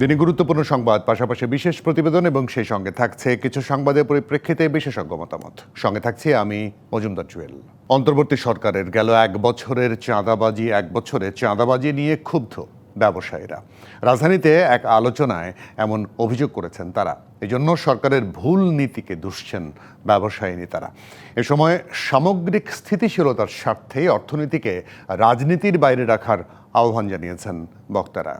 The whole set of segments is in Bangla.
দিনে গুরুত্বপূর্ণ সংবাদ, পাশাপাশি বিশেষ প্রতিবেদন এবং সেই সঙ্গে থাকছে কিছু সংবাদের পরিপ্রেক্ষিতে বিশেষজ্ঞ মতামত। সঙ্গে থাকছি আমি মজুমদার জুয়েল। অন্তর্বর্তী সরকারের গেল এক বছরের চাঁদাবাজি, এক বছরের চাঁদাবাজি নিয়ে ক্ষুব্ধ ব্যবসায়ীরা। রাজধানীতে এক আলোচনায় এমন অভিযোগ করেছেন তারা। এজন্য সরকারের ভুল নীতিকে দুষছেন ব্যবসায়ী নেতারা। এ সময় সামগ্রিক স্থিতিশীলতার স্বার্থে অর্থনীতিকে রাজনীতির বাইরে রাখার আহ্বান জানিয়েছেন বক্তারা।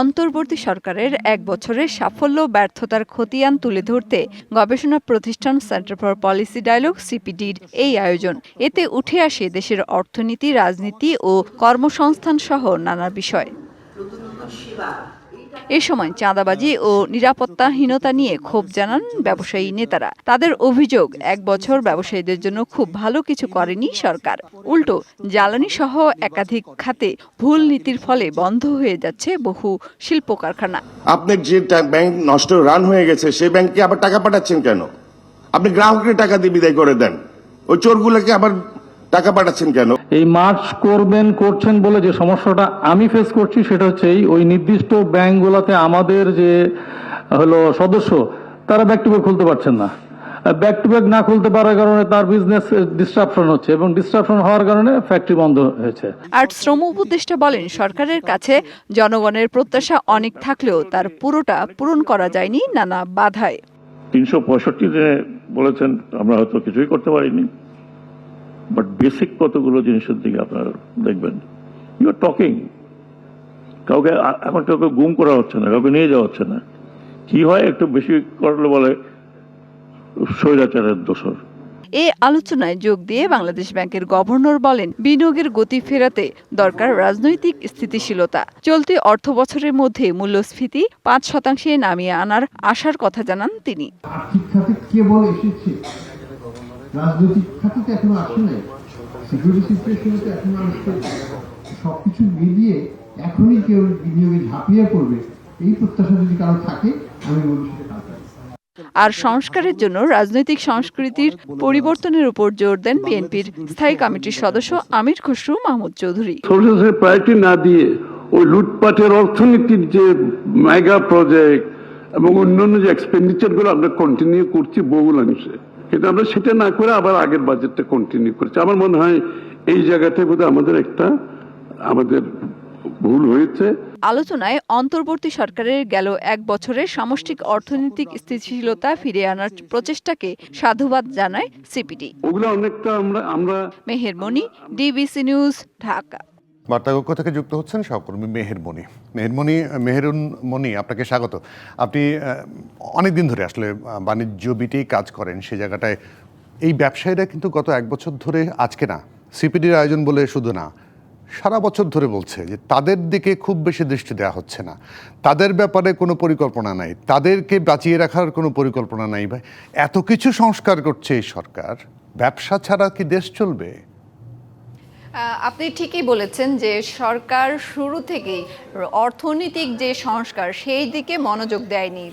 অন্তর্বর্তী সরকারের এক বছরের সাফল্য ব্যর্থতার খতিয়ান তুলে ধরতে গবেষণা প্রতিষ্ঠান সেন্টার ফর পলিসি ডায়লগ সিপিডির এই আয়োজন। এতে উঠে আসে দেশের অর্থনীতি রাজনীতি ও কর্মসংস্থান সহ নানা বিষয়। এ সময় চাঁদাবাজি ও নিরাপত্তাহীনতা নিয়ে ক্ষোভ জানান ব্যবসায়ী নেতারা। তাদের অভিযোগ, এক বছর ব্যবসায়ীদের জন্য খুব ভালো কিছু করেনি সরকার। উল্টো, জ্বালানি সহ একাধিক খাতে ভুল নীতির ফলে বন্ধ হয়ে যাচ্ছে বহু শিল্প কারখানা আপনার যে ব্যাংক নষ্ট, রান হয়ে গেছে, সেই ব্যাংকে আবার টাকা পাঠাচ্ছেন কেন? আপনি গ্রাহকের টাকা দিয়ে বিদায় করে দেন। ওই চোরগুলোকে আবার টাকা পাঠাচ্ছেন কেন? এই মার্চ করবেন করছেন বলে যে সমস্যাটা আমি ফেস করছি সেটা হচ্ছে ওই নির্দিষ্ট ব্যাংকগুলোতে আমাদের যে হলো সদস্য তারা ব্যাক টু ব্যাক খুলতে পারছেন না। ব্যাক টু ব্যাক না খুলতে পারার কারণে তার বিজনেস ডিস্ট্রাপশন হচ্ছে এবং ডিস্ট্রাপশন হওয়ার কারণে ফ্যাক্টরি বন্ধ হয়েছে। আর শ্রম উপদেষ্টা বলেন সরকারের কাছে জনগণের প্রত্যাশা অনেক থাকলেও তার পুরোটা পূরণ করা যায়নি নানা বাধায়। তিনশো পঁয়ষট্টি দিনে বলেছেন আমরা হয়তো কিছুই করতে পারিনি। বাট বেসিক কতগুলো জিনিসের দিকে আপনারা দেখবেন। ইউ আর টকিং কাউকে এখন কাউকে গুম করা হচ্ছে না কাউকে নিয়ে যাওয়া হচ্ছে না। কি হয় একটু বেশি করলে বলে স্বৈরাচারের দোষর। এ আলোচনায় যোগ দিয়ে বাংলাদেশ ব্যাংকের গভর্নর বলেন বিনিয়োগের গতি ফেরাতে দরকার রাজনৈতিক স্থিতিশীলতা। চলতি অর্থ বছরের মধ্যে মূল্যস্ফীতি পাঁচ শতাংশে নামিয়ে আনার আশার কথা জানান তিনি আর্থিক খাতে কেবল এসেছে রাজনৈতিক খাতে তো এখনও আসে নাই। সিকিউরিটি সিচুয়েশনে তো এখনও আসছে সবকিছু মিলিয়ে এখনই কেউ বিনিয়োগে ঝাঁপিয়ে পড়বে এই প্রত্যাশা যদি কারও থাকে আমি বলছি আর সংস্কারের জন্য রাজনৈতিক সংস্কৃতির পরিবর্তনের উপর জোর দেন বিএনপির স্থায়ী কমিটির সদস্য আমির খসরু মাহমুদ চৌধুরী। প্রায়োরিটি না দিয়ে ওই লুটপাটের অর্থনীতির যে মেগা প্রজেক্ট এবং অন্যান্য যে এক্সপেন্ডিচারগুলো আমরা কন্টিনিউ করছি বহুলাংশে। কিন্তু আমরা সেটা না করে আবার আগের বাজেটটা কন্টিনিউ করছি। আমার মনে হয় এই জায়গাটায় বোধহয় আমাদের একটা আমাদের ভুল হয়েছে। আলোচনায় অন্তর্বর্তী সরকারের গেল এক বছরের সামষ্টিক অর্থনৈতিক স্থিতিশীলতা ফিরিয়ে আনার প্রচেষ্টাকে সাধুবাদ জানায় সিপিডি। ওগুলো অনেকটা আমরা আমরা মেহেরমণি ডিবিসি নিউজ ঢাকা। বার্তাকক্ষ থেকে যুক্ত হচ্ছেন সহকর্মী মেহেরমণি। মেহেরমণি মেহেরুন মণি আপনাকে স্বাগত। আপনি অনেক দিন ধরে আসলে বাণিজ্য বিটেই কাজ করেন, সে জায়গাটায়। এই ব্যবসায়ীরা কিন্তু গত এক বছর ধরে আজকে না, সিপিডির আয়োজন বলে শুধু না, সারা বছর ধরে বলছে যে তাদের দিকে খুব বেশি দৃষ্টি দেওয়া হচ্ছে না। তাদের ব্যাপারে কোনো পরিকল্পনা নাই, তাদেরকে বাঁচিয়ে রাখার কোনো পরিকল্পনা নাই ভাই। এত কিছু সংস্কার করছে এই সরকার, ব্যবসা ছাড়া কি দেশ চলবে? আপনি ঠিকই বলেছেন যে সরকার শুরু থেকেই অর্থনৈতিক যে সংস্কার, সেই দিকে মনোযোগ দেয়নি।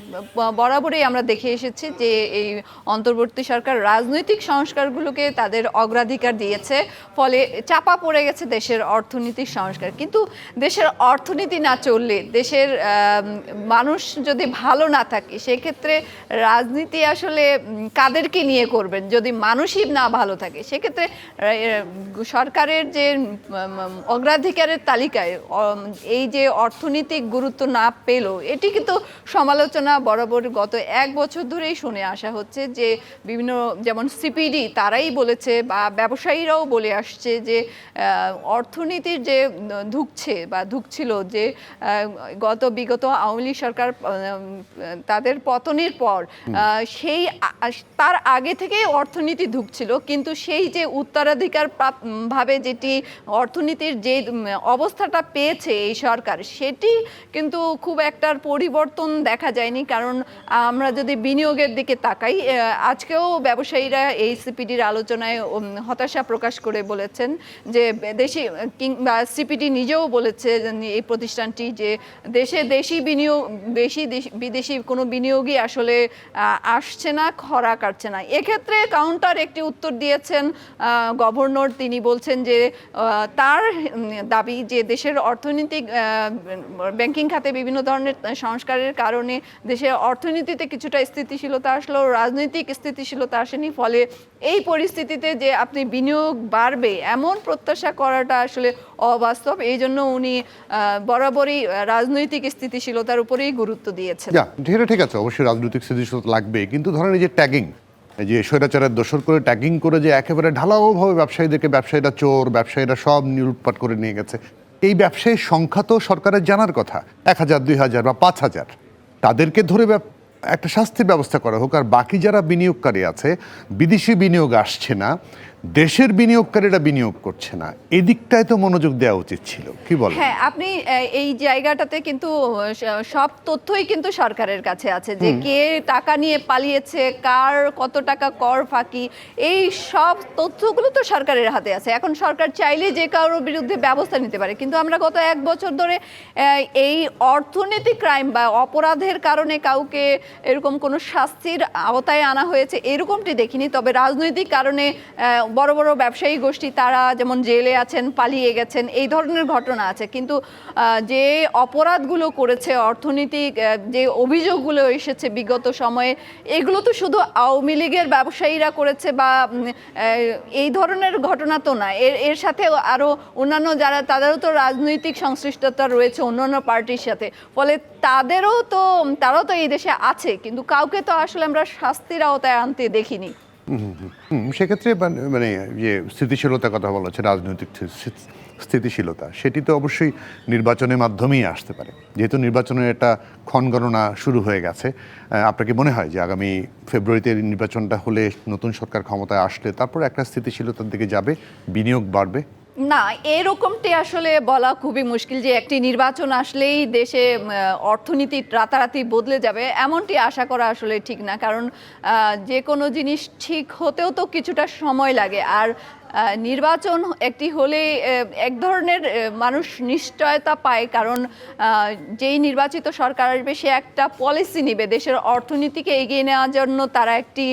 বরাবরই আমরা দেখে এসেছি যে এই অন্তর্বর্তী সরকার রাজনৈতিক সংস্কারগুলোকে তাদের অগ্রাধিকার দিয়েছে, ফলে চাপা পড়ে গেছে দেশের অর্থনৈতিক সংস্কার। কিন্তু দেশের অর্থনীতি না চললে, দেশের মানুষ যদি ভালো না থাকে, সেক্ষেত্রে রাজনীতি আসলে কাদেরকে নিয়ে করবেন? যদি মানুষই না ভালো থাকে, সেক্ষেত্রে সরকারের যে অগ্রাধিকারের তালিকায় এই যে অর্থনৈতিক গুরুত্ব না পেল এটি কিন্তু সমালোচনা বরাবর গত এক বছর ধরেই শুনে আসা হচ্ছে যে বিভিন্ন যেমন সিপিডি তারাই বলেছে বা ব্যবসায়ীরাও বলে আসছে যে অর্থনীতির যে ধুকছে বা ধুকছিল যে গত বিগত আওয়ামী লীগ সরকার তাদের পতনের পর সেই তার আগে থেকেই অর্থনীতি ধুকছিল কিন্তু সেই যে উত্তরাধিকার প্রাপ- উম, যেটি অর্থনীতির যে অবস্থাটা পেয়েছে এই সরকার, সেটি কিন্তু খুব একটার পরিবর্তন দেখা যায়নি। কারণ আমরা যদি বিনিয়োগের দিকে তাকাই আজকেও ব্যবসায়ীরা এই সিপিডির আলোচনায় হতাশা প্রকাশ করে বলেছেন যে, দেশি, কিংবা সিপিডি নিজেও বলেছে এই প্রতিষ্ঠানটি যে, দেশে দেশি বিনিয়োগ বেশি দেশি- বিদেশি কোনো বিনিয়োগই আসলে আসছে না, খরা কাটছে না। এক্ষেত্রে কাউন্টার একটি উত্তর দিয়েছেন গভর্নর তিনি বলছেন যে তার দাবি যে দেশের অর্থনৈতিক ব্যাংকিং খাতে বিভিন্ন ধরনের সংস্কারের কারণে দেশের অর্থনীতিতে কিছুটা স্থিতিশীলতা আসলো, রাজনৈতিক স্থিতিশীলতা আসেনি, ফলে এই পরিস্থিতিতে যে আপনি বিনিয়োগ বাড়বে এমন প্রত্যাশা করাটা আসলে অবাস্তব। এই জন্য উনি বরাবরই রাজনৈতিক স্থিতিশীলতার উপরেই গুরুত্ব দিয়েছেন। ঠিক আছে, অবশ্যই রাজনৈতিক স্থিতিশীলতা লাগবে কিন্তু ধরেন এই যে ট্যাগিং যে স্বৈরাচারের দোষর করে ট্যাগিং করে যে একেবারে ঢালাওভাবে ব্যবসায়ীদেরকে, ব্যবসায়ীরা চোর, ব্যবসায়ীরা সব লুটপাট করে নিয়ে গেছে। এই ব্যবসায়ীর সংখ্যা তো সরকারের জানার কথা। এক হাজার, দুই হাজার বা পাঁচ হাজার। তাদেরকে ধরে একটা শাস্তির ব্যবস্থা করা হোক। আর বাকি যারা বিনিয়োগকারী আছে, বিদেশি বিনিয়োগ আসছে না দেশের বিনিয়োগকারীরা বিনিয়োগ করছে না। এদিকটায় তো মনোযোগ দেওয়া উচিত ছিল। কি বলেন? হ্যাঁ আপনি এই জায়গাটাতে কিন্তু সব তথ্যই কিন্তু সরকারের কাছে আছে যে কে টাকা নিয়ে পালিয়েছে কার কত টাকা কর ফাঁকি এই সব তথ্যগুলো তো সরকারের হাতে আছে। এখন সরকার চাইলে যে কারোর বিরুদ্ধে ব্যবস্থা নিতে পারে। কিন্তু আমরা গত এক বছর ধরে এই অর্থনৈতিক ক্রাইম বা অপরাধের কারণে কাউকে এরকম কোনো শাস্তির আওতায় আনা হয়েছে এরকমটি দেখিনি। তবে রাজনৈতিক কারণে বড় বড় ব্যবসায়ী গোষ্ঠী, তারা যেমন জেলে আছেন, পালিয়ে গেছেন, এই ধরনের ঘটনা আছে। কিন্তু যে অপরাধগুলো করেছে, অর্থনৈতিক যে অভিযোগগুলো এসেছে বিগত সময়ে, এগুলো তো শুধু আওয়ামী লীগের ব্যবসায়ীরা করেছে বা এই ধরনের ঘটনা তো না। এর এর সাথে আরও অন্যান্য যারা, তাদেরও তো রাজনৈতিক সংশ্লিষ্টতা রয়েছে অন্যান্য পার্টির সাথে। ফলে তাদেরও তো, তারাও তো এই দেশে আছে, কিন্তু কাউকে তো আসলে আমরা শাস্তির আওতায় আনতে দেখিনি। সেক্ষেত্রে মানে- যে স্থিতিশীলতার কথা বলা হচ্ছে, রাজনৈতিক স্থিতিশীলতা, সেটি তো অবশ্যই নির্বাচনের মাধ্যমেই আসতে পারে। যেহেতু নির্বাচনের একটা ক্ষণগণনা শুরু হয়ে গেছে আপনাকে মনে হয় যে আগামী ফেব্রুয়ারিতে নির্বাচনটা হলে নতুন সরকার ক্ষমতায় আসলে তারপর একটা স্থিতিশীলতার দিকে যাবে, বিনিয়োগ বাড়বে? না, এরকমটি আসলে বলা খুবই মুশকিল যে একটি নির্বাচন আসলেই দেশে অর্থনীতি রাতারাতি বদলে যাবে, এমনটি আশা করা আসলে ঠিক না। কারণ যে কোনো জিনিস ঠিক হতেও তো কিছুটা সময় লাগে। আর নির্বাচন একটি হলে এক ধরনের মানুষ নিশ্চয়তা পায়, কারণ যেই নির্বাচিত সরকার আসবে, সে একটা পলিসি নেবে। দেশের অর্থনীতিকে এগিয়ে নেওয়ার জন্য তারা একটি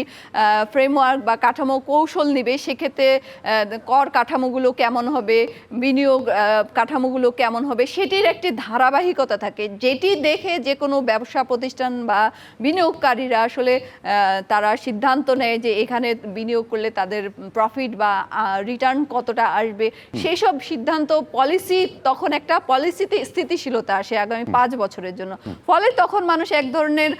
ফ্রেমওয়ার্ক বা কাঠামো কৌশল নেবে। সেক্ষেত্রে কর কাঠামোগুলো কেমন হবে, বিনিয়োগ কাঠামোগুলো কেমন হবে, সেটির একটি ধারাবাহিকতা থাকে। যেটি দেখে যে কোনো ব্যবসা প্রতিষ্ঠান বা বিনিয়োগকারীরা আসলে তারা সিদ্ধান্ত নেয় যে এখানে বিনিয়োগ করলে তাদের প্রফিট বা রিটার্ন কতটা আসবে? সেই সব সিদ্ধান্ত পলিসি তখন একটা পলিসিতে স্থিতিশীলতা আসে আগামী পাঁচ বছরের জন্য। ফলে তখন মানুষ এক ধরনের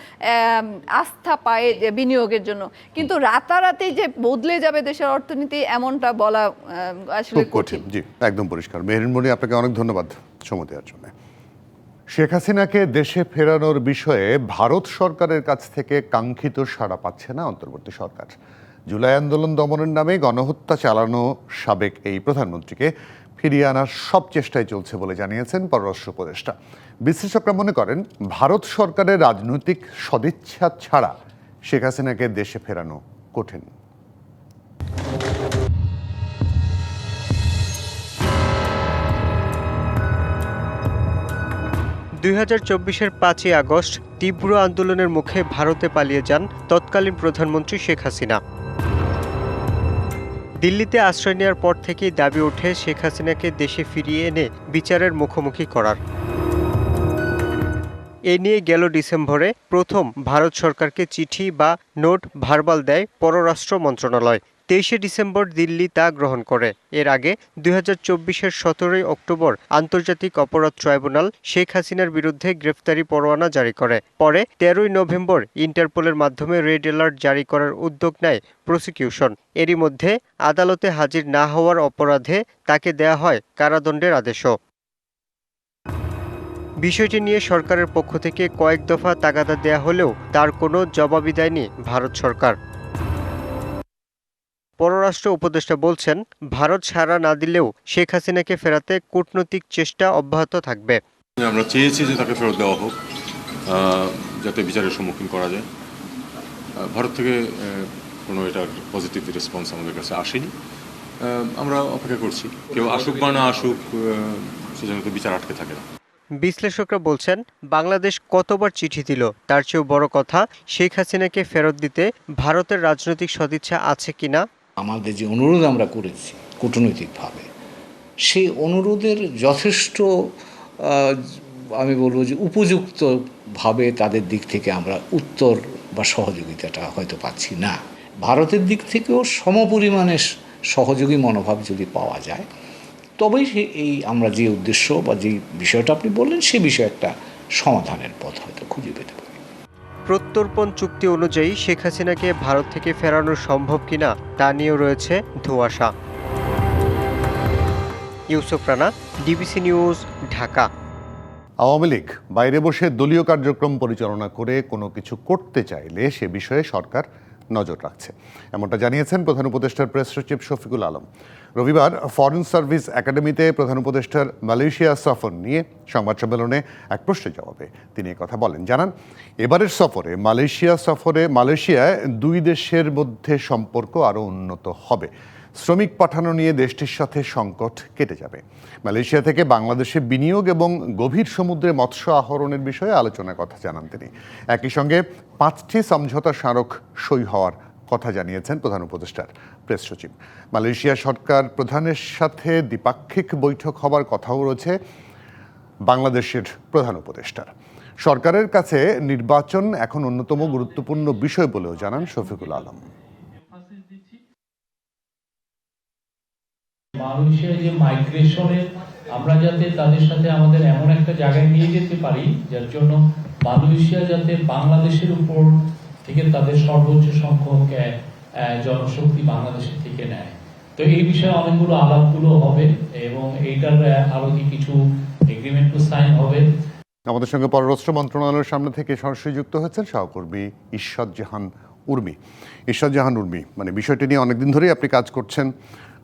আস্থা পায় যে বিনিয়োগের জন্য। কিন্তু রাতারাতি যে বদলে যাবে দেশের অর্থনীতি এমনটা বলা আসলে কঠিন। জি একদম পরিষ্কার। মেহরিন মণি আপনাকে অনেক ধন্যবাদ সময় দেওয়ার জন্য। শেখ হাসিনাকে দেশে ফেরানোর বিষয়ে ভারত সরকারের কাছ থেকে কাঙ্ক্ষিত সাড়া পাচ্ছে না অন্তর্বর্তী সরকার। জুলাই আন্দোলন দমনের নামে গণহত্যা চালানো সাবেক এই প্রধানমন্ত্রীকে ফিরিয়ে আনার সব চেষ্টাই চলছে বলে জানিয়েছেন পররাষ্ট্র উপদেষ্টা। বিশ্লেষকরা মনে করেন, ভারত সরকারের রাজনৈতিক সদিচ্ছা ছাড়া শেখ হাসিনাকে দেশে ফেরানো কঠিন। দুই হাজার চব্বিশের পাঁচই আগস্ট তীব্র আন্দোলনের মুখে ভারতে পালিয়ে যান তৎকালীন প্রধানমন্ত্রী শেখ হাসিনা। দিল্লিতে আশ্রয় নেওয়ার পর থেকেই দাবি ওঠে শেখ হাসিনাকে দেশে ফিরিয়ে এনে বিচারের মুখোমুখি করার। এ নিয়ে গেল ডিসেম্বরে প্রথম ভারত সরকারকে চিঠি বা নোট ভার্বাল দেয় পররাষ্ট্র মন্ত্রণালয়। তেইশে ডিসেম্বর দিল্লি তা গ্রহণ করে। এর আগে দুই হাজার চব্বিশের সতেরোই অক্টোবর আন্তর্জাতিক অপরাধ ট্রাইব্যুনাল শেখ হাসিনার বিরুদ্ধে গ্রেফতারি পরোয়ানা জারি করে। পরে তেরোই নভেম্বর ইন্টারপোলের মাধ্যমে রেড অ্যালার্ট জারি করার উদ্যোগ নেয় প্রসিকিউশন। এরই মধ্যে আদালতে হাজির না হওয়ার অপরাধে তাকে দেয়া হয় কারাদণ্ডের আদেশও। বিষয়টি নিয়ে সরকারের পক্ষ থেকে কয়েক দফা তাগাদা দেয়া হলেও তার কোনো জবাবই দেয়নি ভারত সরকার। পররাষ্ট্র উপদেষ্টা বলছেন ভারত সাড়া না দিলেও শেখ হাসিনাকে ফেরাতে কূটনৈতিক চেষ্টা অব্যাহত থাকবে। আমরা চেয়েছি যে তাকে ফেরত দেওয়া হোক যাতে বিচারের সম্মুখীন করা যায়। ভারত থেকে কোনো এটার পজিটিভ রেসপন্স আমাদের কাছে আসেনি। আমরা অপেক্ষা করছি। কেউ আসুক বা না আসুক সেজন্য তো বিচার আটকে থাকে না। বিশ্লেষকরা বলছেন বাংলাদেশ কতবার চিঠি দিল তার চেয়েও বড় কথা শেখ হাসিনাকে ফেরত দিতে ভারতের রাজনৈতিক সদিচ্ছা আছে কিনা? আমাদের যে অনুরোধ আমরা করেছি কূটনৈতিকভাবে, সেই অনুরোধের যথেষ্ট আমি বলব যে উপযুক্তভাবে তাদের দিক থেকে আমরা উত্তর বা সহযোগিতাটা হয়তো পাচ্ছি না। ভারতের দিক থেকেও সমপরিমাণে সহযোগী মনোভাব যদি পাওয়া যায়, তবেই এই আমরা যে উদ্দেশ্য বা যে বিষয়টা আপনি বললেন, সে বিষয়ে একটা সমাধানের পথ হয়তো খুঁজে পেতে পারি। প্রত্যর্পণ চুক্তি অনুযায়ী শেখ হাসিনাকে ভারত থেকে ফেরানো সম্ভব কিনা তা নিয়েও রয়েছে ধোঁয়াশা। Yusuf Rana, DBC news, Dhaka. Awami League বাইরে বসে দলীয় কার্যক্রম পরিচালনা করে কোনো কিছু করতে চাইলে সে বিষয়ে সরকার নজর রাখছে। এমনটা জানিয়েছেন প্রধান উপদেষ্টার প্রেস সচিব শফিকুল আলম। রবিবার ফরেন সার্ভিস একাডেমিতে প্রধান উপদেষ্টার মালয়েশিয়া সফর নিয়ে সংবাদ সম্মেলনে এক প্রশ্নের জবাবে তিনি কথা বলেন। জানান, এবারের সফরে মালয়েশিয়া সফরে মালয়েশিয়ায় দুই দেশের মধ্যে সম্পর্ক আরও উন্নত হবে। শ্রমিক পাঠানো নিয়ে দেশটির সাথে সংকট কেটে যাবে। মালয়েশিয়া থেকে বাংলাদেশে বিনিয়োগ এবং গভীর সমুদ্রে মৎস্য আহরণের বিষয়ে আলোচনার কথা জানান তিনি। একই সঙ্গে পাঁচটি সমঝোতা স্মারক সই হওয়ার কথা জানিয়েছেন প্রধান উপদেষ্টার। প্রেস সচিব। মালয়েশিয়া সরকার প্রধানের সাথে দ্বিপাক্ষিক বৈঠক হবার কথাও রয়েছে বাংলাদেশের প্রধান উপদেষ্টার। সরকারের কাছে নির্বাচন এখন অন্যতম গুরুত্বপূর্ণ বিষয় বলেও জানান শফিকুল আলম। মালয়েশিয়ার যে মাইগ্রেশনের আমরা যাতে তাদের সাথে আমাদের এমন একটা জায়গায় নিয়ে যেতে পারি, যার জন্য মালয়েশিয়া যাতে বাংলাদেশের উপর থেকে তাদের সর্বোচ্চ সংখ্যক জনশক্তি বাংলাদেশের থেকে নেয়। তো এই বিষয়ে অনেকগুলো আলাপগুলো হবে এবং এইটার আরও কি কিছু এগ্রিমেন্ট সাইন হবে। আমাদের সঙ্গে পররাষ্ট্র মন্ত্রণালয়ের সামনে থেকে সরাসরি যুক্ত হচ্ছেন সহকর্মী ঈশ্বর জাহান উর্মি। ঈশ্বর জাহান উর্মি মানে বিষয়টি নিয়ে অনেকদিন ধরেই আপনি কাজ করছেন।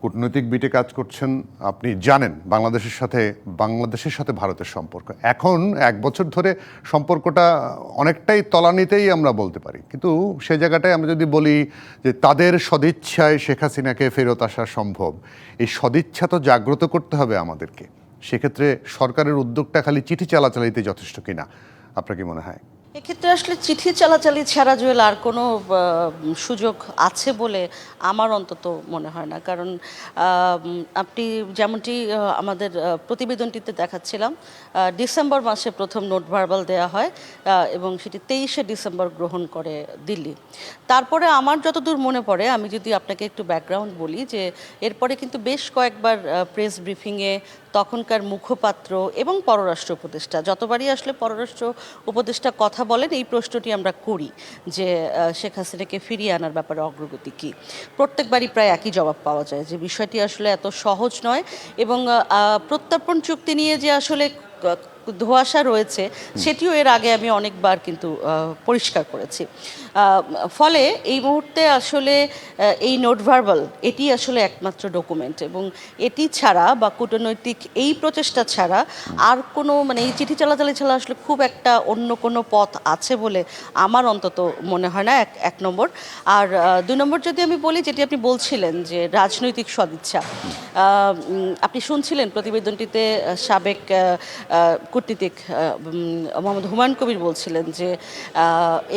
কূটনৈতিক বিটে কাজ করছেন, আপনি জানেন বাংলাদেশের সাথে বাংলাদেশের সাথে ভারতের সম্পর্ক। এখন এক বছর ধরে সম্পর্কটা অনেকটাই তলানিতেই আমরা বলতে পারি। কিন্তু সে জায়গাটায় আমরা যদি বলি যে তাদের সদিচ্ছায় শেখ হাসিনাকে ফেরত আসা সম্ভব, এই সদিচ্ছা তো জাগ্রত করতে হবে আমাদেরকে। সেক্ষেত্রে সরকারের উদ্যোগটা খালি চিঠি চালাচালিতে যথেষ্ট কিনা? আপনার কি মনে হয়? এক্ষেত্রে আসলে চিঠি চালাচালি ছাড়া জুয়েল আর কোনো সুযোগ আছে বলে আমার অন্তত মনে হয় না। কারণ আপনি যেমনটি আমাদের প্রতিবেদনটিতে দেখাচ্ছিলাম ডিসেম্বর মাসে প্রথম নোট ভার্বাল দেওয়া হয় এবং সেটি তেইশে ডিসেম্বর গ্রহণ করে দিল্লি। তারপরে আমার যতদূর মনে পড়ে, আমি যদি আপনাকে একটু ব্যাকগ্রাউন্ড বলি যে, এরপরে কিন্তু বেশ কয়েকবার প্রেস ব্রিফিংয়ে তখনকার মুখপাত্র এবং পররাষ্ট্র উপদেষ্টা। যতবারই আসলে পররাষ্ট্র উপদেষ্টা কথা বলেন, এই প্রশ্নটি আমরা করি যে শেখ হাসিনাকে ফিরিয়ে আনার ব্যাপারে অগ্রগতি কী। প্রত্যেকবারই প্রায় একই জবাব পাওয়া যায় যে, বিষয়টি আসলে এত সহজ নয় এবং প্রত্যর্পণ চুক্তি নিয়ে যে আসলে ধোঁয়াশা রয়েছে, সেটিও এর আগে আমি অনেকবার কিন্তু পরিষ্কার করেছি। ফলে এই মুহূর্তে আসলে এই নোট ভার্বাল এটি আসলে একমাত্র ডকুমেন্ট এবং এটি ছাড়া বা কূটনৈতিক এই প্রচেষ্টা ছাড়া আর কোনো মানে এই চিঠি চালাচালি ছাড়া আসলে খুব একটা অন্য কোনো পথ আছে বলে আমার অন্তত মনে হয় না, এক এক নম্বর। আর দুই নম্বর যদি আমি বলি, যেটি আপনি বলছিলেন যে রাজনৈতিক সদিচ্ছা আপনি শুনছিলেন প্রতিবেদনটিতে সাবেক কূটনীতিক মোহাম্মদ হুমায়ুন কবির বলছিলেন যে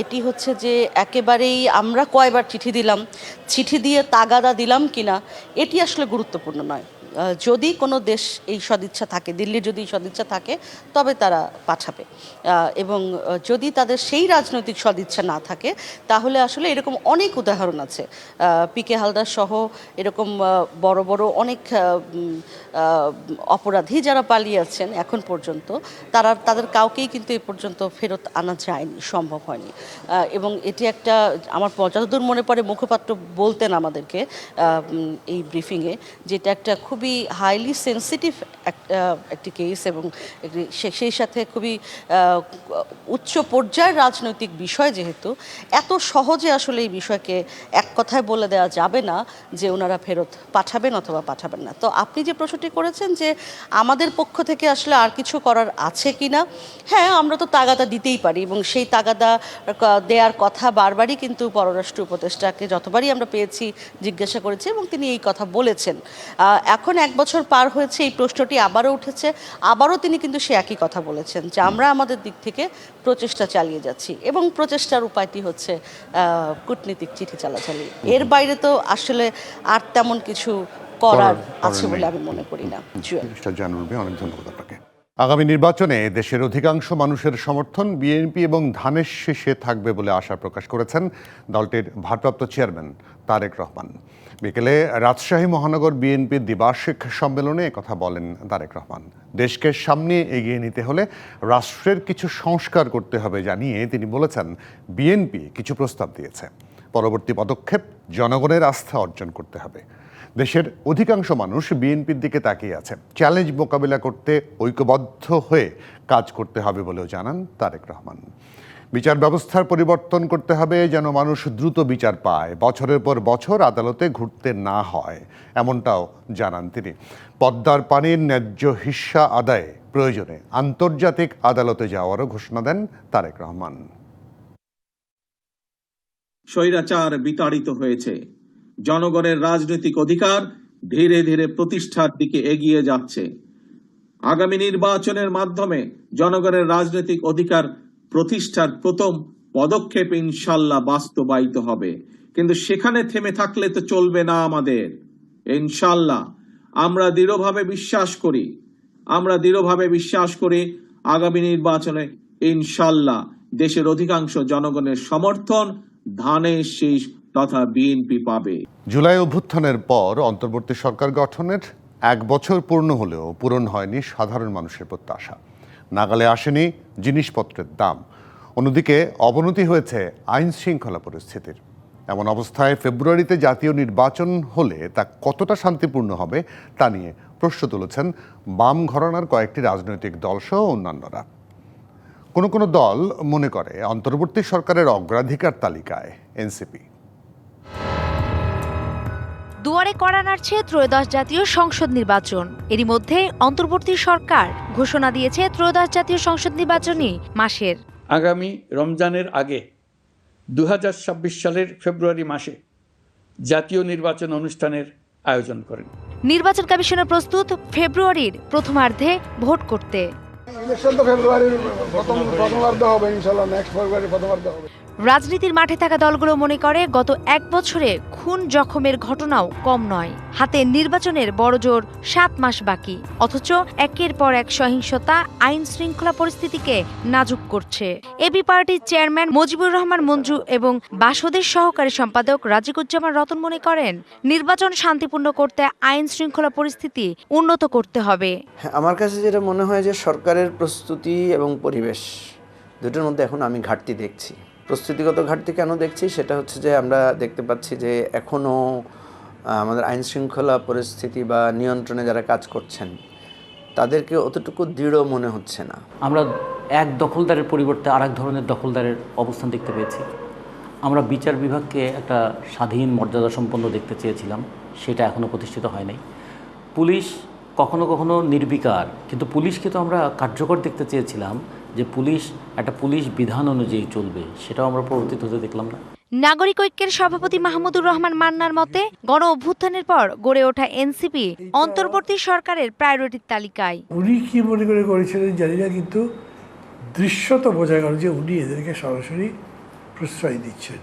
এটি হচ্ছে যে একেবারেই আমরা কয়বার চিঠি দিলাম, চিঠি দিয়ে তাগাদা দিলাম কিনা, এটি আসলে গুরুত্বপূর্ণ নয়। যদি কোনো দেশ এই সদিচ্ছা থাকে, দিল্লির যদি সদিচ্ছা থাকে, তবে তারা পাঠাবে। এবং যদি তাদের সেই রাজনৈতিক সদিচ্ছা না থাকে, তাহলে আসলে এরকম অনেক উদাহরণ আছে। পি কে হালদার সহ এরকম বড় বড় অনেক অপরাধী যারা পালিয়ে আছেন এখন পর্যন্ত, তারা, তাদের কাউকেই কিন্তু এ পর্যন্ত ফেরত আনা যায়নি, সম্ভব হয়নি। এবং এটি একটা, আমার যতদূর মনে পড়ে মুখপাত্র বলতেন আমাদেরকে এই ব্রিফিংয়ে, যেটা একটা খুবই হাইলি সেন্সিটিভ একটি কেস এবং সেই সাথে খুবই উচ্চ পর্যায়ের রাজনৈতিক বিষয় যেহেতু এত সহজে আসলে এই বিষয়কে এক কথায় বলে দেওয়া যাবে না যে ওনারা ফেরত পাঠাবেন অথবা পাঠাবেন না। তো আপনি যে প্রশ্নটি করেছেন যে আমাদের পক্ষ থেকে আসলে আর কিছু করার আছে কি না হ্যাঁ আমরা তো তাগাদা দিতেই পারি এবং সেই তাগাদা দেওয়ার কথা বারবারই কিন্তু পররাষ্ট্র উপদেষ্টাকে যতবারই আমরা পেয়েছি জিজ্ঞাসা করেছি এবং তিনি এই কথা বলেছেন। আহ, এখন এক বছর পার হয়েছে এই প্রশ্নটি আবারও উঠেছে। আবারও তিনি কিন্তু সে একই কথা বলেছেন যে আমরা আমাদের দিক থেকে প্রচেষ্টা চালিয়ে যাচ্ছি এবং প্রচেষ্টার উপায়টি হচ্ছে কূটনীতিক চিঠি চালাচালি। এর বাইরে তো আসলে আর তেমন কিছু করার করার আছে বলে আমি মনে করি না। জুয়েল। জানুরবি অনেক ধন্যবাদ আপনাকে। আগামী নির্বাচনে দেশের অধিকাংশ মানুষের সমর্থন বিএনপি এবং ধানের শেষে থাকবে বলে আশা প্রকাশ করেছেন দলটির ভারপ্রাপ্ত চেয়ারম্যান তারেক রহমান। বিকেলে রাজশাহী মহানগর বিএনপির দ্বিবার্ষিক সম্মেলনে কথা বলেন তারেক রহমান। দেশকে সামনে এগিয়ে নিতে হলে রাষ্ট্রের কিছু সংস্কার করতে হবে জানিয়ে তিনি বলেছেন, বিএনপি কিছু প্রস্তাব দিয়েছে। পরবর্তী পদক্ষেপ জনগণের আস্থা অর্জন করতে হবে। দেশের অধিকাংশ মানুষ বিএনপির দিকে তাকিয়ে আছে। চ্যালেঞ্জ মোকাবিলা করতে ঐক্যবদ্ধ হয়ে কাজ করতে হবে বলেও জানান তারেক রহমান। বিচার ব্যবস্থার পরিবর্তন করতে হবে যেন মানুষ দ্রুত বিচার পায়। বছরের পর বছর আদালতে ঘুরতে না হয়, এমনটাও জানান তিনি। পদ্মার পানির ন্যায্য হিস্সা আদায়ে প্রয়োজনে আন্তর্জাতিক আদালতে যাওয়ারও ঘোষণা দেন তারেক রহমান। স্বৈরাচার বিতাড়িত হয়েছে। জনগণের রাজনৈতিক অধিকার ধীরে ধীরে প্রতিষ্ঠার দিকে এগিয়ে যাচ্ছে। আগামী নির্বাচনের মাধ্যমে জনগণের রাজনৈতিক অধিকার প্রতিষ্ঠার প্রথম পদক্ষেপ ইনশাল্লাহ বাস্তবায়িত হবে। কিন্তু সেখানে থেমে থাকলে তো চলবে না আমাদের। ইনশাল্লাহ আমরা দৃঢ়ভাবে বিশ্বাস করি। আমরা দৃঢ়ভাবে বিশ্বাস করি আগামী নির্বাচনে ইনশাল্লাহ দেশের অধিকাংশ জনগণের সমর্থন ধানের শীষ তথা বিএনপি পাবে। জুলাই অভ্যুত্থানের পর অন্তর্বর্তী সরকার গঠনের এক বছর পূর্ণ হলেও পূরণ হয়নি সাধারণ মানুষের প্রত্যাশা। নাগালে আসেনি জিনিসপত্রের দাম। অন্যদিকে অবনতি হয়েছে আইন শৃঙ্খলা পরিস্থিতির। এমন অবস্থায় ফেব্রুয়ারিতে জাতীয় নির্বাচন হলে তা কতটা শান্তিপূর্ণ হবে তা নিয়ে প্রশ্ন তুলেছেন বাম ঘরানার কয়েকটি রাজনৈতিক দলসহ অন্যান্যরা। কোনো কোনো দল মনে করে অন্তর্বর্তী সরকারের অগ্রাধিকার তালিকায় এনসিপি। দুয়ারে কড়া নাড়ছে ত্রয়োদশ জাতীয় সংসদ নির্বাচন। এরই মধ্যে অন্তর্বর্তী সরকার ঘোষণা দিয়েছে ত্রয়োদশ জাতীয় সংসদ নির্বাচনী মাসের। আগামী রমজানের আগে দু সালের ফেব্রুয়ারি মাসে জাতীয় নির্বাচন অনুষ্ঠানের আয়োজন করেন। নির্বাচন কমিশনের প্রস্তুত ফেব্রুয়ারির প্রথমার্ধে ভোট করতে। ইলেকশন তো ফেব্রুয়ারির প্রথম প্রথমার্ধ হবে ইনশাল্লাহ নেক্সট ফেব্রুয়ারি প্রথমার্ধ হবে। রাজনীতির মাঠে থাকা দলগুলো মনে করে, গত এক বছরে খুন জখমের ঘটনাও কম নয়। হাতে নির্বাচনের বড়জোর সাত মাস বাকি। অথচ একের পর এক সহিংসতা আইন শৃঙ্খলা পরিস্থিতিকে নাজুক করছে। এবি পার্টির চেয়ারম্যান মুজিবুর রহমান মঞ্জু এবং বাসদের সহকারী সম্পাদক রাজিকুজ্জামান রতন মনে করেন, নির্বাচন শান্তিপূর্ণ করতে আইন শৃঙ্খলা পরিস্থিতি উন্নত করতে হবে। হ্যাঁ আমার কাছে যেটা মনে হয় যে সরকারের প্রস্তুতি এবং পরিবেশ, দুটোর মধ্যে এখন আমি ঘাটতি দেখছি। প্রস্তুতিগত ঘাটতি কেন দেখছি সেটা হচ্ছে যে আমরা দেখতে পাচ্ছি যে এখনও আমাদের আইন শৃঙ্খলা পরিস্থিতি বা নিয়ন্ত্রণে যারা কাজ করছেন, তাদেরকে অতটুকু দৃঢ় মনে হচ্ছে না। আমরা এক দখলদারের পরিবর্তে আর ধরনের দখলদারের অবস্থান দেখতে পেয়েছি। আমরা বিচার বিভাগকে একটা স্বাধীন মর্যাদা সম্পন্ন দেখতে চেয়েছিলাম, সেটা এখনও প্রতিষ্ঠিত হয় নাই। পুলিশ কখনো কখনো নির্বিকার, কিন্তু পুলিশকে তো আমরা কার্যকর দেখতে চেয়েছিলাম যে পুলিশ একটা পুলিশ বিধান অনুযায়ী চলবে সেটাও আমরা প্রবর্তিত হতে দেখলাম না। নাগরিক ঐক্যের সভাপতি মাহমুদুর রহমান মান্নার মতে গণ অভ্যুত্থানের পর গড়ে ওঠা এনসিপি অন্তর্বর্তী সরকারের প্রায়োরিটির তালিকায়। উনি কি মনে করে করেছিলেন জানি না কিন্তু দৃশ্যত বোঝা গেল যে উনি এদেরকে সরাসরি প্রশ্রয় দিচ্ছেন।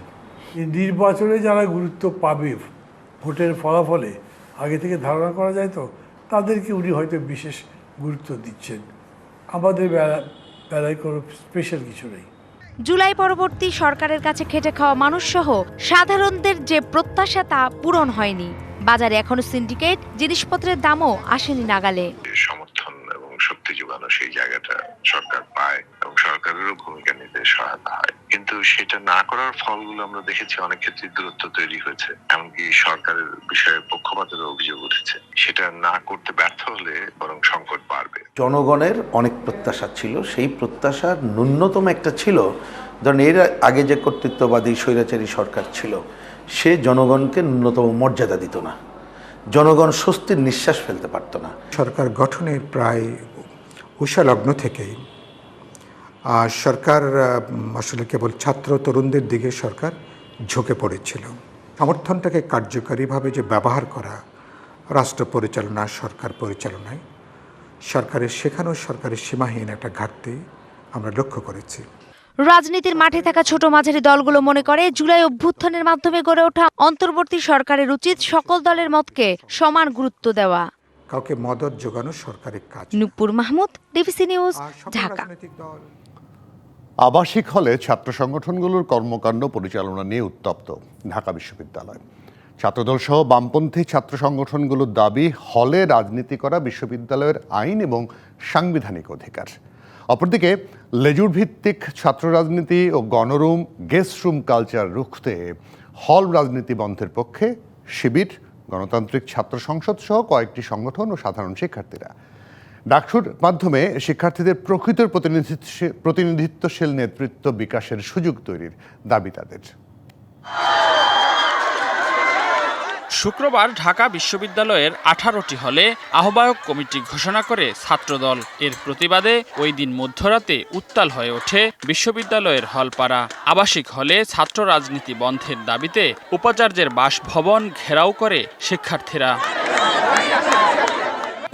নির্বাচনে যারা গুরুত্ব পাবে ভোটের ফলাফলে আগে থেকে ধারণা করা যায় তো তাদেরকে উনি হয়তো বিশেষ গুরুত্ব দিচ্ছেন। আমাদের বেলা বেলায় কোনো স্পেশাল কিছু নেই। জুলাই পরবর্তী সরকারের কাছে খেটে খাওয়া মানুষসহ সাধারণদের যে প্রত্যাশা তা পূরণ হয়নি। বাজারে এখনও সিন্ডিকেট জিনিসপত্রের দামও আসেনি নাগালে। সমর্থন এবং শক্তি যোগানো সেই জায়গাটা সরকার পায় এবং সরকারেরও ভূমিকা নিতে সহায়তা হয়। কিন্তু সেটা না করার ফলগুলো আমরা দেখেছি অনেক ক্ষেত্রে দূরত্ব তৈরি হয়েছে এমনকি সরকারের বিষয়ে পক্ষপাতের অভিযোগ উঠেছে। সেটা না করতে ব্যর্থ হলে বরং সংকট বাড়বে। জনগণের অনেক প্রত্যাশা ছিল সেই প্রত্যাশার ন্যূনতম একটা ছিল ধরেন এর আগে যে কর্তৃত্ববাদী স্বৈরাচারী সরকার ছিল সে জনগণকে ন্যূনতম মর্যাদা দিত না। জনগণ স্বস্তির নিঃশ্বাস ফেলতে পারত না। সরকার গঠনের প্রায় উষালগ্ন থেকেই আহ, সরকার আসলে কেবল ছাত্র তরুণদের দিকে সরকার ঝুঁকে পড়েছিল। সমর্থনটাকে কার্যকরীভাবে যে ব্যবহার করা রাষ্ট্র পরিচালনা সরকার পরিচালনায় সরকারের সেখানেও সরকারের সীমাহীন একটা ঘাটতি আমরা লক্ষ্য করেছি। রাজনীতির মাঠে থাকা ছোট মাঝারি দলগুলো মনে করে জুলাই অভ্যুত্থানের মাধ্যমে গড়ে ওঠা অন্তর্বর্তী সরকারের উচিত সকল দলের মতকে সমান গুরুত্ব দেওয়া। কাউকে মদত যোগানো সরকারের কাজ। Nupur Mahmud DBC news Dhaka. আবাসিক হলে ছাত্র সংগঠনগুলোর কর্মকাণ্ড পরিচালনা নিয়ে উত্তপ্ত ঢাকা বিশ্ববিদ্যালয়। ছাত্রদল সহ বামপন্থী ছাত্র সংগঠনগুলোর দাবি, হলে রাজনীতি করা বিশ্ববিদ্যালয়ের আইন এবং সাংবিধানিক অধিকার। অপরদিকে লেজুর ভিত্তিক ছাত্র রাজনীতি ও গণরুম, গেস্ট রুম কালচার রুখতে হল রাজনীতি বন্ধের পক্ষে শিবির, গণতান্ত্রিক ছাত্র সংসদ সহ কয়েকটি সংগঠন ও সাধারণ শিক্ষার্থীরা ডাকসুর মাধ্যমে শিক্ষার্থীদের প্রকৃত প্রতিনিধিত্ব- প্রতিনিধিত্বশীল নেতৃত্ব বিকাশের সুযোগ তৈরির দাবি তাদের। শুক্রবার ঢাকা বিশ্ববিদ্যালয়ের আঠারোটি হলে আহ্বায়ক কমিটি ঘোষণা করে ছাত্রদল। এর প্রতিবাদে ওই দিন মধ্যরাতে উত্তাল হয়ে ওঠে বিশ্ববিদ্যালয়ের হলপাড়া। আবাসিক হলে ছাত্র রাজনীতি বন্ধের দাবিতে উপাচার্যের বাসভবন ঘেরাও করে শিক্ষার্থীরা।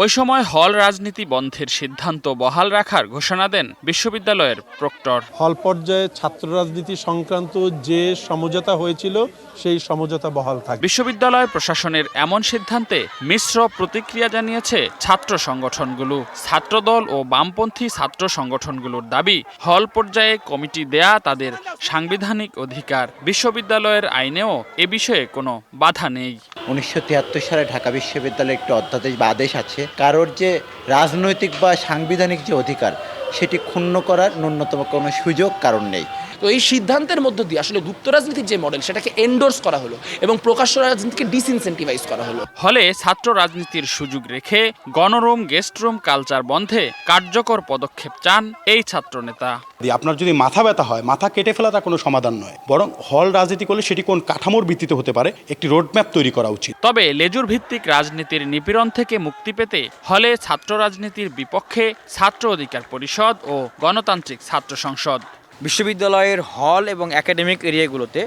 ওই সময় হল রাজনীতি বন্ধের সিদ্ধান্ত বহাল রাখার ঘোষণা দেন বিশ্ববিদ্যালয়ের প্রক্টর। হল পর্যায়ে ছাত্র রাজনীতি সংক্রান্ত যে সমঝোতা হয়েছিল সেই সমঝোতা বহাল থাকবে। বিশ্ববিদ্যালয় প্রশাসনের এমন সিদ্ধান্তে মিশ্র প্রতিক্রিয়া জানিয়েছে ছাত্র সংগঠনগুলো। ছাত্রদল ও বামপন্থী ছাত্র সংগঠনগুলোর দাবি হল পর্যায়ে কমিটি দেয়া তাদের সাংবিধানিক অধিকার। বিশ্ববিদ্যালয়ের আইনেও এ বিষয়ে কোনো বাধা নেই। উনিশশো তিয়াত্তর সালে ঢাকা বিশ্ববিদ্যালয়ে একটি অধ্যাদেশ বা আদেশ আছে। কারোর যে রাজনৈতিক বা সাংবিধানিক যে অধিকার, সেটি ক্ষুণ্ণ করার ন্যূনতম কোনো সুযোগ কারণ নেই। তো এই সিদ্ধান্তের মধ্য দিয়ে আসলে গুপ্ত রাজনীতির যে মডেল সেটাকে এন্ডোর্স করা হলো এবং প্রকাশ্য রাজনীতিকে ডিসইনসেন্টিভাইজ করা হলো। হলে ছাত্র রাজনীতির সুযোগ রেখে গণরুম গেস্টরুম কালচার বন্ধে কার্যকর পদক্ষেপ চান এই ছাত্র ছাত্রনেতা আপনার যদি মাথা ব্যথা হয় মাথা কেটে ফেলা তা কোনো সমাধান নয় বরং হল রাজনীতি করলে সেটি কোন কাঠামোর ভিত্তিতে হতে পারে একটি রোডম্যাপ তৈরি করা উচিত। তবে লেজুর ভিত্তিক রাজনীতির নিপীড়ন থেকে মুক্তি পেতে হলে ছাত্র রাজনীতির বিপক্ষে ছাত্র অধিকার পরিষদ ও গণতান্ত্রিক ছাত্র সংসদ। বিশ্ববিদ্যালয়ের হল এবং একাডেমিক এরিয়াগুলোতে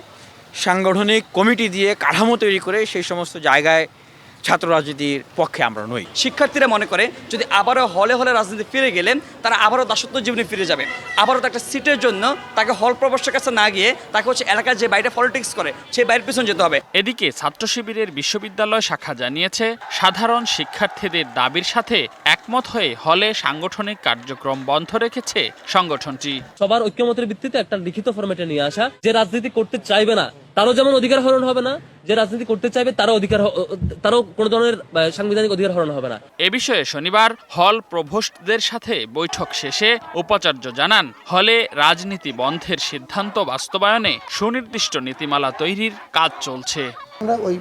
সাংগঠনিক কমিটি দিয়ে কাঠামো তৈরি করে সেই সমস্ত জায়গায় ছাত্র রাজনীতির পক্ষে আমরা নই। শিক্ষার্থীরা মনে করে যদি আবারও হলে হলে রাজনীতি ফিরে গেলেন তারা আবারও দাসত্ব জীবনে ফিরে যাবে। আবারও একটা সিটের জন্য তাকে হল প্রবেশের কাছে না গিয়ে তাকে হচ্ছে এলাকার যে বাইরে পলিটিক্স করে সেই বাইরের পিছনে যেতে হবে। এদিকে ছাত্র শিবিরের বিশ্ববিদ্যালয় শাখা জানিয়েছে সাধারণ শিক্ষার্থীদের দাবির সাথে একমত হয়ে হলে সাংগঠনিক কার্যক্রম বন্ধ রেখেছে সংগঠনটি। সবার ঐক্যমতের ভিত্তিতে একটা লিখিত ফরম্যাটে নিয়ে আসা যে রাজনীতি করতে চাইবে না তারও যেমন অধিকার হরণ হবে না যে রাজনীতি করতে চাইবে তারও অধিকার তারও কোনো ধরনের সাংবিধানিক অধিকার হরণ হবে না। এ বিষয়ে শনিবার হল প্রভোস্টদের সাথে বৈঠক শেষে উপাচার্য জানান হলে রাজনীতি বন্ধের সিদ্ধান্ত বাস্তবায়নে সুনির্দিষ্ট নীতিমালা তৈরির কাজ চলছে। আমরা ওই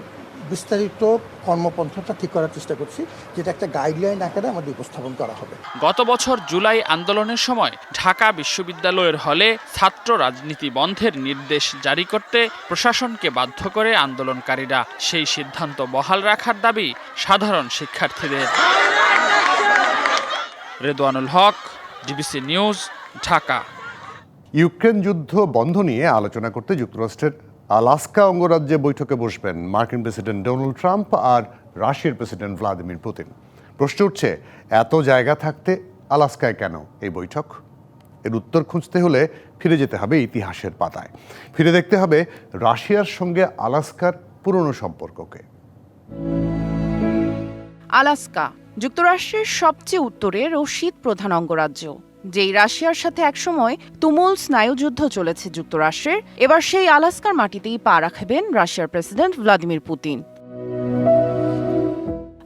বিস্তারিত কর্মপন্থাটা ঠিক করার চেষ্টা করছি যেটা একটা গাইডলাইন আকারে আমাদের উপস্থাপন করা হবে। গত বছর জুলাই আন্দোলনের সময় ঢাকা বিশ্ববিদ্যালয়ের হলে ছাত্র রাজনীতি বন্ধের নির্দেশ জারি করতে প্রশাসনকে বাধ্য করে আন্দোলনকারীরা সেই সিদ্ধান্ত বহাল রাখার দাবি সাধারণ শিক্ষার্থীদের। Redwanul Haque DBC news Dhaka. Ukraine যুদ্ধ বন্ধ নিয়ে আলোচনা করতে যুক্তরাষ্ট্রের আলাস্কা অঙ্গরাজ্যে বৈঠকে বসবেন মার্কিন প্রেসিডেন্ট ডোনাল্ড ট্রাম্প আর রাশিয়ার প্রেসিডেন্ট ভ্লাদিমির পুতিন। প্রশ্ন উঠছে, এত জায়গা থাকতে আলাস্কায় কেন এই বৈঠক? এর উত্তর খুঁজতে হলে ফিরে যেতে হবে ইতিহাসের পাতায়। ফিরে দেখতে হবে রাশিয়ার সঙ্গে আলাস্কার পুরনো সম্পর্ককে। আলাস্কা, যুক্তরাষ্ট্রের সবচেয়ে উত্তরের ও শীত প্রধান অঙ্গরাজ্য। যেই রাশিয়ার সাথে একসময় তুমুল স্নায়ুযুদ্ধ চলেছে যুক্তরাষ্ট্রের, এবার সেই আলাস্কার মাটিতেই পা রাখবেন রাশিয়ার প্রেসিডেন্ট ভ্লাদিমির পুতিন।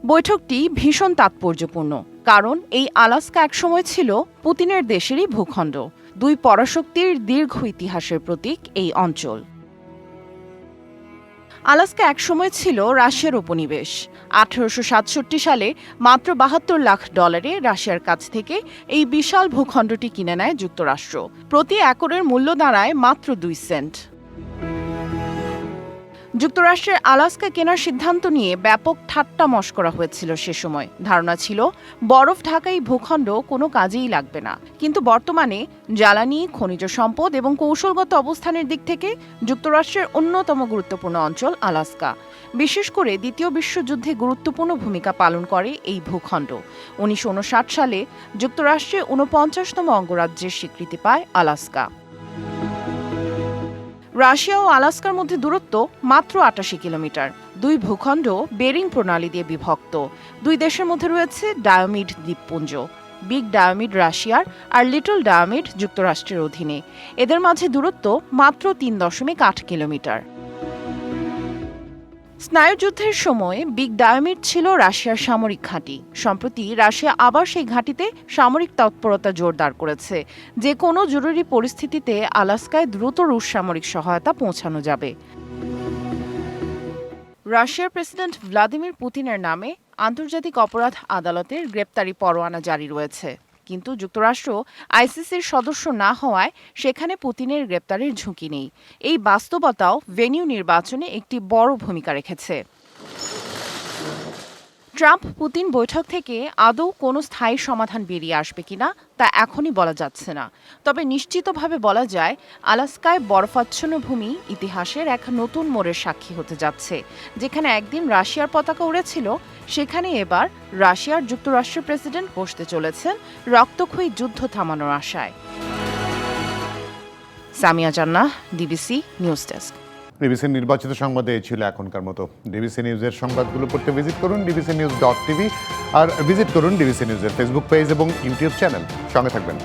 বৈঠকটি ভীষণ তাৎপর্যপূর্ণ, কারণ এই আলাস্কা একসময় ছিল পুতিনের দেশেরই ভূখণ্ড, দুই পরাশক্তির দীর্ঘ ইতিহাসের প্রতীক এই অঞ্চল। আলাস্কা একসময় ছিল রাশিয়ার উপনিবেশ। আঠারোশো সাতষট্টি সালে মাত্র বাহাত্তর লাখ ডলারে রাশিয়ার কাছ থেকে এই বিশাল ভূখণ্ডটি কিনে নেয় যুক্তরাষ্ট্র। প্রতি একরের মূল্য দাঁড়ায় মাত্র দুই সেন্ট। যুক্তরাষ্ট্রের আলাস্কা কেনার সিদ্ধান্ত নিয়ে ব্যাপক ঠাট্টা মস্করা হয়েছিল সে সময়। ধারণা ছিল, বরফ ঢাকাই ভূখণ্ড কোনো কাজেই লাগবে না। কিন্তু বর্তমানে জ্বালানি, খনিজ সম্পদ এবং কৌশলগত অবস্থানের দিক থেকে যুক্তরাষ্ট্রের অন্যতম গুরুত্বপূর্ণ অঞ্চল আলাস্কা। বিশেষ করে দ্বিতীয় বিশ্বযুদ্ধে গুরুত্বপূর্ণ ভূমিকা পালন করে এই ভূখণ্ড। উনিশশো ঊনষাট সালে যুক্তরাষ্ট্রে ঊনপঞ্চাশতম অঙ্গরাজ্যের স্বীকৃতি পায় আলাস্কা। রাশিয়া ও আলাস্কার মধ্যে দূরত্ব মাত্র আটাশি কিলোমিটার। দুই ভূখণ্ড বেরিং প্রণালী দিয়ে বিভক্ত। দুই দেশের মধ্যে রয়েছে ডায়োমিড দ্বীপপুঞ্জ। বিগ ডায়োমিড রাশিয়ার আর লিটল ডায়োমিড যুক্তরাষ্ট্রের অধীনে। এদের মাঝে দূরত্ব মাত্র তিন দশমিক আট কিলোমিটার। স্নায়ুযুদ্ধের সময় বিগ ডায়োমিড ছিল রাশিয়ার সামরিক ঘাঁটি। সম্প্রতি রাশিয়া আবার সেই ঘাঁটিতে সামরিক তৎপরতা জোরদার করেছে। যে কোনো জরুরি পরিস্থিতিতে আলাস্কায় দ্রুত রুশ সামরিক সহায়তা পৌঁছানো যাবে। রাশিয়ার প্রেসিডেন্ট ভ্লাদিমির পুতিনের নামে আন্তর্জাতিক অপরাধ আদালতের গ্রেপ্তারি পরোয়ানা জারি রয়েছে। কিন্তু যুক্তরাষ্ট্র আইসিসির সদস্য না হওয়ায় সেখানে পুতিনের গ্রেপ্তারের ঝুঁকি নেই। এই বাস্তবতাও ভেনিউ নির্বাচনে একটি বড় ভূমিকা রেখেছে। ট্রাম্প পুতিন বৈঠক থেকে আদৌ কোনো স্থায়ী সমাধান বেরিয়ে আসবে কিনা তা এখনই বলা যাচ্ছে না। তবে নিশ্চিতভাবে বলা যায়, আলাস্কায় বরফাচ্ছন্ন ভূমি ইতিহাসের এক নতুন মোড়ের সাক্ষী হতে যাচ্ছে, যেখানে একদিন রাশিয়ার পতাকা উড়েছিল, সেখানে এবার রাশিয়ার যুক্তরাষ্ট্রের প্রেসিডেন্ট বসতে চলেছেন রক্তক্ষয়ী যুদ্ধ থামানোর আশায়। সামিয়া জান্নাহ ডিবিসি নিউজ ডেস্ক ডিবিসির নির্বাচিত সংবাদে এই ছিল এখনকার মতো। ডিবিসি নিউজের সংবাদগুলো পড়তে ভিজিট করুন ডিবিসি নিউজ ডট টিভি আর ভিজিট করুন ডিবিসি নিউজের ফেসবুক পেজ এবং ইউটিউব চ্যানেল। সঙ্গে থাকবেন।